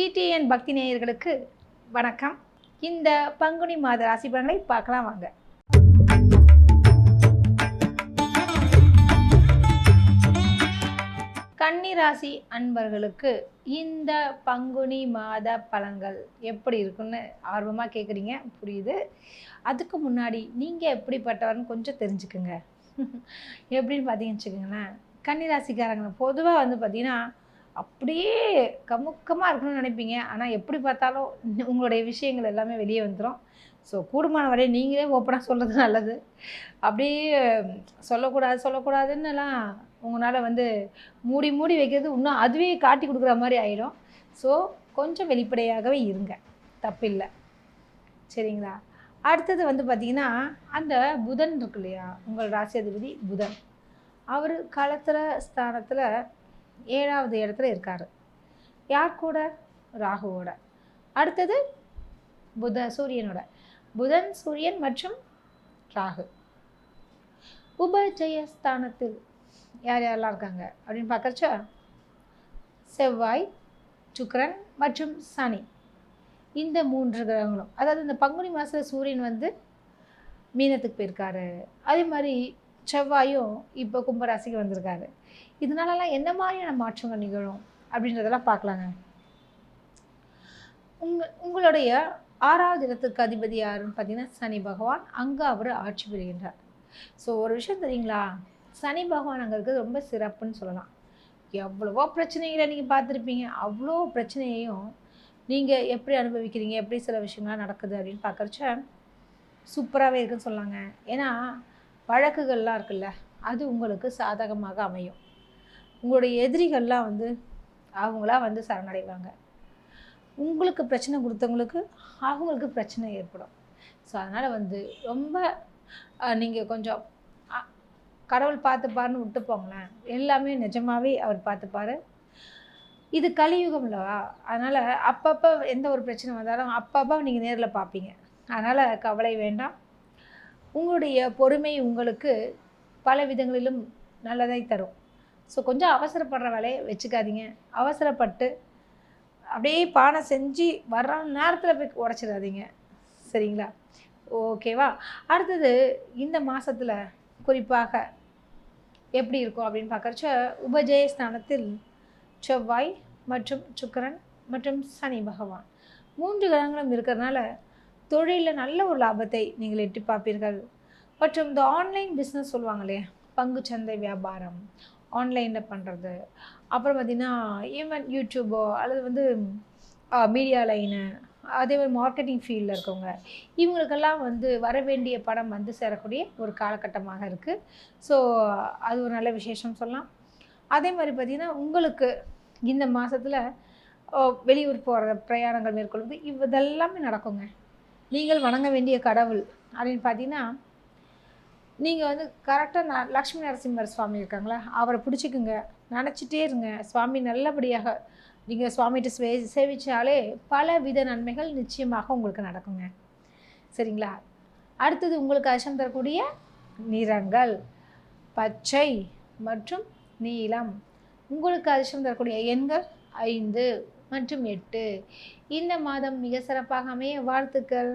DTN பக்தி நேயர்களுக்கு வணக்கம். இந்த பங்குனி மாத ராசி பலன்களை பார்க்கலாம் வாங்க. கன்னி ராசி அன்பர்களுக்கு இந்த பங்குனி மாத பலன்கள் எப்படி இருக்குன்னு ஆர்வமாக கேட்குறீங்க புரியுது. அதுக்கு முன்னாடி நீங்கள் எப்படிப்பட்டவர்னு கொஞ்சம் தெரிஞ்சுக்குங்க. எப்படின்னு பார்த்தீங்கன்னு வச்சுக்கோங்களேன். கன்னி ராசிக்காரங்க பொதுவாக வந்து பார்த்திங்கன்னா அப்படியே கமுக்கமாக இருக்கணும்னு நினைப்பீங்க. ஆனால் எப்படி பார்த்தாலும் உங்களுடைய விஷயங்கள் எல்லாமே வெளியே வந்துடும் ஸோ கூடுமான வரை நீங்களே ஓப்பனாக சொல்கிறது நல்லது. அப்படியே சொல்லக்கூடாது சொல்லக்கூடாதுன்னுலாம் உங்களால் வந்து மூடி மூடி வைக்கிறது இன்னும் அதுவே காட்டி கொடுக்குற மாதிரி ஆயிடும் ஸோ கொஞ்சம் வெளிப்படையாகவே இருங்க. தப்பில்லை. சரிங்களா? அடுத்தது வந்து பார்த்திங்கன்னா அந்த புதன் இருக்கு இல்லையா? உங்கள் ராசி அதிபதி புதன். அவர் களத்திர ஸ்தானத்தில் ஏழாவது இடத்துல இருக்கார். யார் கூட? ராகுவோட. அடுத்தது புத சூரியனோட. புதன் சூரியன் மற்றும் ராகு. உபஜயஸ்தானத்தில் யார் யாரெல்லாம் இருக்காங்க அப்படின்னு பார்க்கறச்சா செவ்வாய் சுக்கரன் மற்றும் சனி. இந்த மூன்று கிரகங்களும். அதாவது இந்த பங்குனி மாதத்தில் சூரியன் வந்து மீனத்துக்கு போயிருக்காரு. அதே மாதிரி செவ்வாயும் இப்போ கும்பராசிக்கு வந்திருக்காரு. இதனாலலாம் என்ன மாதிரியான மாற்றங்கள் நிகழும் அப்படின்றதெல்லாம் பார்க்கலாங்க. உங்க உங்களுடைய ஆறாவது இடத்துக்கு அதிபதி யாருன்னு பார்த்தீங்கன்னா சனி பகவான். அங்கே அவர் ஆட்சி பெறுகின்றார் ஸோ ஒரு விஷயம் தெரியுங்களா? சனி பகவான் அங்கே இருக்கிறது ரொம்ப சிறப்புன்னு சொல்லலாம். எவ்வளவோ பிரச்சனைகளை நீங்கள் பார்த்துருப்பீங்க. அவ்வளோ பிரச்சனையையும் நீங்கள் எப்படி அனுபவிக்கிறீங்க? எப்படி சில விஷயங்கள்லாம் நடக்குது அப்படின்னு பார்க்குறச்ச சூப்பராகவே இருக்குன்னு சொல்லாங்க ஏன்னா வழக்குகள்லாம் இருக்குல்ல அது உங்களுக்கு சாதகமாக அமையும். உங்களுடைய எதிரிகள்லாம் வந்து அவங்களா வந்து சரணடைவாங்க. உங்களுக்கு பிரச்சனை கொடுத்தவங்களுக்கு அவங்களுக்கு பிரச்சனை ஏற்படும். ஸோ அதனால் வந்து ரொம்ப நீங்கள் கொஞ்சம் கடவுள் பார்த்துப்பாருன்னு விட்டு போங்களேன். எல்லாமே நிஜமாகவே அவர் பார்த்துப்பாரு. இது கலியுகம்லவா அதனால் அப்பப்போ எந்த ஒரு பிரச்சனை வந்தாலும் அப்பப்போ நீங்கள் நேரில் பார்ப்பீங்க. அதனால் கவலை வேண்டாம். உங்களுடைய பொறுமை உங்களுக்கு பல விதங்களிலும் நல்லதை தரும். ஸோ கொஞ்சம் அவசரப்படுற வேலையை வச்சுக்காதீங்க. அவசரப்பட்டு அப்படியே பானை செஞ்சு வர்ற நேரத்தில் போய் உடச்சிடாதீங்க. சரிங்களா? ஓகேவா அடுத்தது இந்த மாதத்தில் குறிப்பாக எப்படி இருக்கும் அப்படின்னு பார்க்குறச்ச உபஜய ஸ்தானத்தில் செவ்வாய் மற்றும் சுக்கரன் மற்றும் சனி பகவான் மூன்று கிரகங்களும் இருக்கிறதுனால தொழிலில் நல்ல ஒரு லாபத்தை நீங்கள் எட்டி பார்ப்பீர்கள். மற்றும் இந்த ஆன்லைன் பிஸ்னஸ் சொல்லுவாங்க இல்லையா பங்குச்சந்தை வியாபாரம் ஆன்லைனில் பண்ணுறது அப்புறம் பார்த்திங்கன்னா ஈவன் யூடியூபோ அல்லது வந்து மீடியா லைனு அதே மாதிரி மார்க்கெட்டிங் ஃபீல்டில் இருக்கவங்க இவங்களுக்கெல்லாம் வந்து வர வேண்டிய படம் வந்து சேரக்கூடிய ஒரு காலகட்டமாக இருக்குது ஸோ அது ஒரு நல்ல விசேஷம் சொல்லலாம். அதே மாதிரி பார்த்திங்கன்னா உங்களுக்கு இந்த மாதத்தில் வெளியூர் போகிற பிரயாணங்கள் மேற்கொள்வது இதெல்லாமே நடக்குங்க. நீங்கள் வணங்க வேண்டிய கடவுள் அப்படின்னு பார்த்தீங்கன்னா நீங்கள் வந்து கரெக்டாக ந லக்ஷ்மி நரசிம்மர் சுவாமி இருக்காங்களா? அவரை பிடிச்சிக்குங்க. நினச்சிட்டே இருங்க. சுவாமி நல்லபடியாக நீங்கள் சுவாமிகிட்ட சே சேவிச்சாலே பல வித நன்மைகள் நிச்சயமாக உங்களுக்கு நடக்குங்க. சரிங்களா? அடுத்தது உங்களுக்கு அச்சம் தரக்கூடிய நிறங்கள். பச்சை மற்றும் நீலம். உங்களுக்கு அதிர்ஷ்டம் தரக்கூடிய எண்கள் ஐந்து. மற்றும் எட்டு. இந்த மாதம் மிக சிறப்பாக அமைய வாழ்த்துக்கள்.